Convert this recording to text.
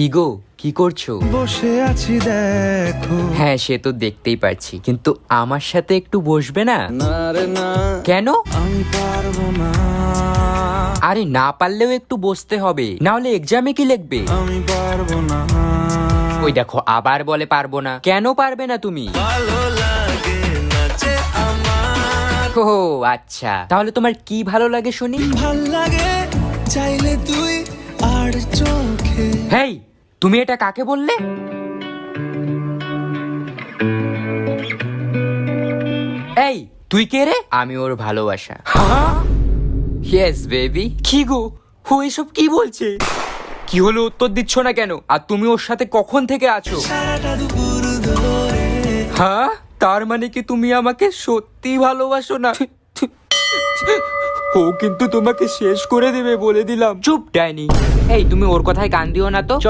কি গো? কি করছ? বসে আছি দেখো। হ্যাঁ সে তো দেখতেই পাচ্ছি কিন্তু আমার সাথে একটু বসবে না? না রে না। কেন? আমি পারব না। আরে না পারলেও একটু বসতে হবে। না হলে এক্সামে কি লিখবে? আমি পারব না। ওই দেখো আবার বলে পারব না। কেন পারবে না তুমি? ভালো লাগে না যে আমার। ও আচ্ছা। তাহলে তোমার কি ভালো লাগে শুনি? ভালো লাগে চাইলে তুই তুমি এটা কাকে বললে? এই তুই কে রে? আমি ওর ভালোবাসা। ইয়েস বেবি কি গো? ও এসব কি বলছে? কি হলো উত্তর দিচ্ছ না কেন? আর তুমি ওর সাথে কখন থেকে আছো? হ্যাঁ? তার মানে কি তুমি আমাকে সত্যি ভালোবাসো না? ও কিন্তু তোমাকে শেষ করে দেবে বলে দিলাম। চুপ ডাইনি। এই তুমি ওর কথায় কান দিও না তো। চলো।